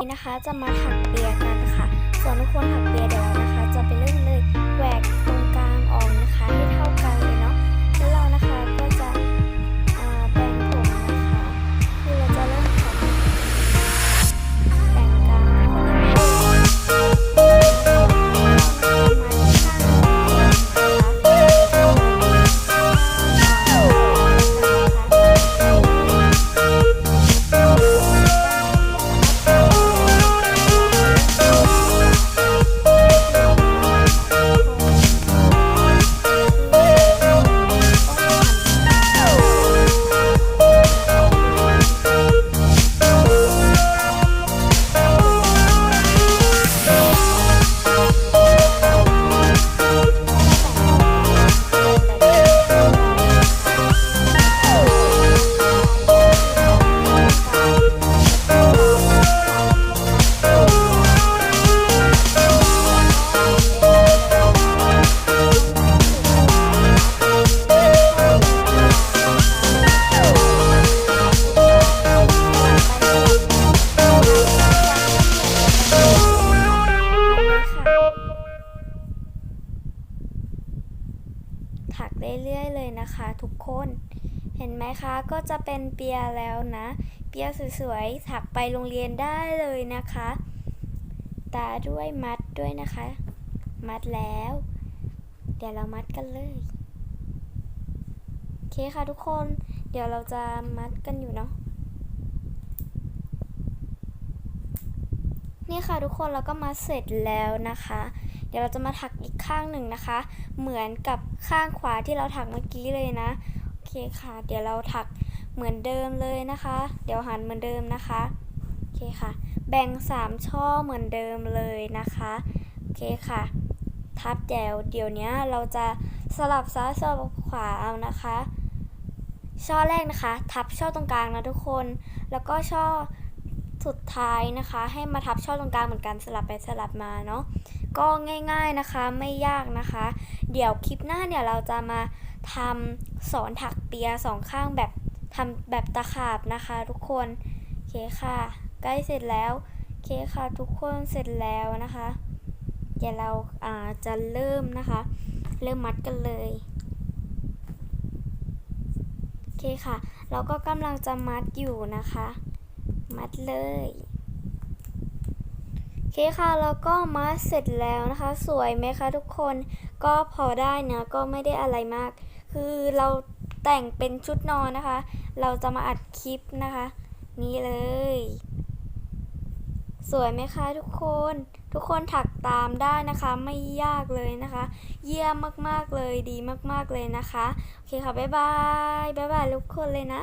นี้นะคะจะมาถักเปียกันค่ะ ส่วนทุกคนถักเปียเดี๋ยวนะคะ จะไปเริ่มเลย เรื่อยๆ เลยนะคะทุกคน เห็นไหมคะก็จะเป็นเปียแล้วนะ เปียสวยๆถักไปโรงเรียนได้เลยนะคะ ตาด้วยมัดด้วยนะคะ มัดแล้ว เดี๋ยวเรามัดกันเลยโอเคค่ะทุกคน เดี๋ยวเราจะมัดกันอยู่เนาะ นี่ค่ะทุกคนเราก็มาเสร็จแล้วนะคะ เดี๋ยวเราจะมาถักอีกข้างหนึ่งนะคะ เหมือนกับข้างขวาที่เราถักเมื่อกี้เลยนะโอเคค่ะ เดี๋ยวเราถักเหมือนเดิมเลยนะคะ เดี๋ยวหันเหมือนเดิมนะคะโอเคค่ะ แบ่ง3ช่อเหมือนเดิมเลยนะคะโอเคค่ะทับเดี๋ยวเดี๋ยวนี้เราจะสลับซ้ายสลับขวาเอานะคะ ช่อแรกนะคะ ทับช่อตรงกลางนะทุกคน แล้วก็ช่อ สุดท้ายนะคะให้มาทับช่อตรงกลางเหมือนกันสลับไปสลับมาเนาะก็ง่ายๆนะคะไม่ยากนะคะ เดี๋ยวคลิปหน้าเนี่ยเราจะมาทำสอนถักเปียสองข้างแบบทำแบบตะขาบนะคะ ทุกคนโอเคค่ะ ใกล้เสร็จแล้วโอเคค่ะทุกคนเสร็จแล้วนะคะเดี๋ยวเราอ่าจะเริ่มนะคะ เริ่มมัดกันเลยโอเคค่ะ เราก็กำลังจะมัดอยู่นะคะ มัดเลยโอเคค่ะแล้วก็มัดเสร็จแล้วนะคะ สวยไหมคะทุกคนก็พอได้นะก็ไม่ได้อะไรมาก คือเราแต่งเป็นชุดนอนนะคะ เราจะมาอัดคลิปนะคะ นี่เลย สวยไหมคะทุกคน ทุกคนถักตามได้นะคะ ไม่ยากเลยนะคะ เยี่ยมมากๆเลยดีมากๆเลยนะคะ โอเคค่ะ บ๊ายบาย บ๊ายบายทุกคนเลยนะ